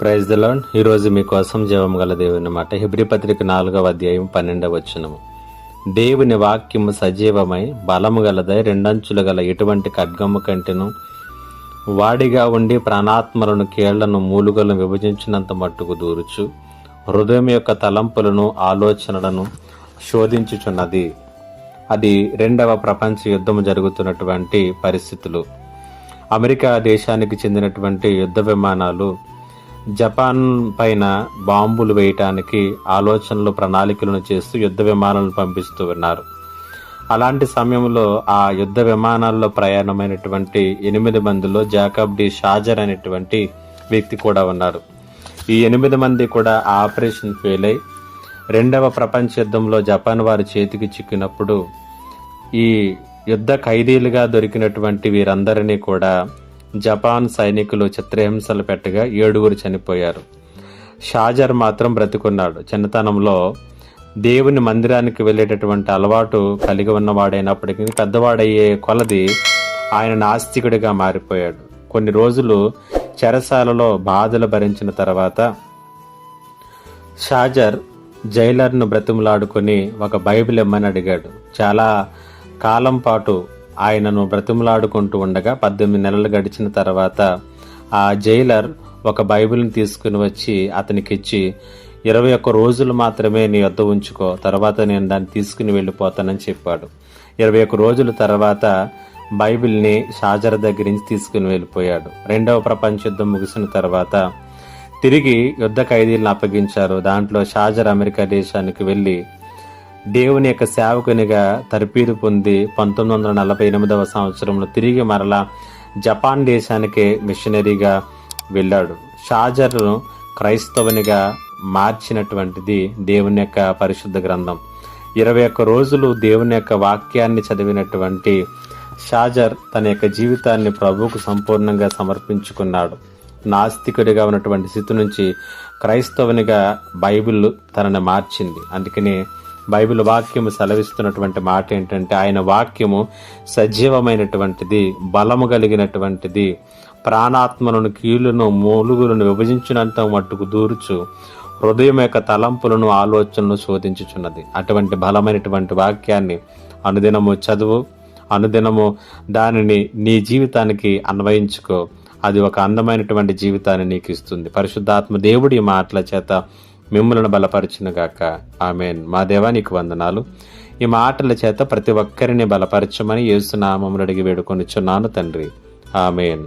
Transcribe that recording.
Praise the ఈరోజు మీకోసం జీవం గల దేవుని మాట. హిబ్రి పత్రిక నాలుగవ అధ్యాయం పన్నెండవ వచనము. దేవుని వాక్యము సజీవమై బలము గలదై రెండంచులు గల ఎటువంటి ఖడ్గము కంటెను వాడిగా ఉండి ప్రాణాత్మలను కీళ్ళను మూలుగలను విభజించినంత మట్టుకు దూరుచు హృదయం యొక్క తలంపులను ఆలోచనలను శోధించుచున్నది. అది రెండవ ప్రపంచ యుద్ధం జరుగుతున్నటువంటి పరిస్థితులు. అమెరికా దేశానికి చెందినటువంటి యుద్ధ విమానాలు జపాన్ పైన బాంబులు వేయటానికి ఆలోచనలు ప్రణాళికలను చేస్తూ యుద్ధ విమానాలను పంపిస్తూ ఉన్నారు. అలాంటి సమయంలో ఆ యుద్ధ విమానాల్లో ప్రయాణమైనటువంటి ఎనిమిది మందిలో జాకబ్ డి షాజర్ అనేటువంటి వ్యక్తి కూడా ఉన్నారు. ఈ ఎనిమిది మంది కూడా ఆ ఆపరేషన్ ఫెయిల్ అయి రెండవ ప్రపంచ యుద్ధంలో జపాన్ వారి చేతికి చిక్కినప్పుడు ఈ యుద్ధ ఖైదీలుగా దొరికినటువంటి వీరందరినీ కూడా జపాన్ సైనికులు చిత్రహింసలు పెట్టగా ఏడుగురు చనిపోయారు. షాజర్ మాత్రం బ్రతికున్నాడు. చిన్నతనంలో దేవుని మందిరానికి వెళ్ళేటటువంటి అలవాటు కలిగి ఉన్నవాడైనప్పటికీ పెద్దవాడయ్యే కొలది ఆయన నాస్తికుడిగా మారిపోయాడు. కొన్ని రోజులు చెరసాలలో బాధలు భరించిన తర్వాత షాజర్ జైలర్ను బ్రతిమలాడుకొని ఒక బైబిల్ ఇమ్మని అడిగాడు. చాలా కాలం పాటు ఆయనను బ్రతిమలాడుకుంటూ ఉండగా పద్దెనిమిది నెలలు గడిచిన తర్వాత ఆ జైలర్ ఒక బైబిల్ని తీసుకుని వచ్చి అతనికి ఇచ్చి ఇరవై ఒక్క రోజులు మాత్రమే నీ వద్ద ఉంచుకో తర్వాత నేను దాన్ని తీసుకుని వెళ్ళిపోతానని చెప్పాడు. ఇరవై ఒక్క రోజుల తర్వాత బైబిల్ని షాజర్ దగ్గర నుంచి తీసుకుని వెళ్ళిపోయాడు. రెండవ ప్రపంచ యుద్ధం ముగిసిన తర్వాత తిరిగి యుద్ధ ఖైదీలను అప్పగించారు. దాంట్లో షాజర్ అమెరికా దేశానికి వెళ్ళి దేవుని యొక్క సేవకునిగా తర్పీదు పొంది పంతొమ్మిది వందల నలభై ఎనిమిదవ సంవత్సరంలో తిరిగి మరలా జపాన్ దేశానికి మిషనరీగా వెళ్ళాడు. షాజర్ను క్రైస్తవునిగా మార్చినటువంటిది దేవుని యొక్క పరిశుద్ధ గ్రంథం. ఇరవై ఒక్క రోజులు దేవుని యొక్క వాక్యాన్ని చదివినటువంటి షాజర్ తన యొక్క జీవితాన్ని ప్రభువుకు సంపూర్ణంగా సమర్పించుకున్నాడు. నాస్తికుడిగా ఉన్నటువంటి స్థితి నుంచి క్రైస్తవునిగా బైబిల్ తనని మార్చింది. అందుకని బైబిల్ వాక్యము సెలవిస్తున్నటువంటి మాట ఏంటంటే ఆయన వాక్యము సజీవమైనటువంటిది బలము కలిగినటువంటిది. ప్రాణాత్మలను కీలును మూలుగులను విభజించినంత మట్టుకు దూరుచు హృదయం యొక్క తలంపులను ఆలోచనలు శోధించుచున్నది. అటువంటి బలమైనటువంటి వాక్యాన్ని అనుదినము చదువు అనుదినము దానిని నీ జీవితానికి అన్వయించుకో. అది ఒక అందమైనటువంటి జీవితాన్ని నీకు ఇస్తుంది. పరిశుద్ధాత్మ దేవుడి మాటల చేత మిమ్మలను బలపరచునుగాక. ఆమెన్. మా దేవా నీకు వందనాలు. ఈ మాటల చేత ప్రతి ఒక్కరిని బలపరచమని యేసునామములు అడిగి వేడుకొనిచున్నాను తండ్రి. ఆమెన్.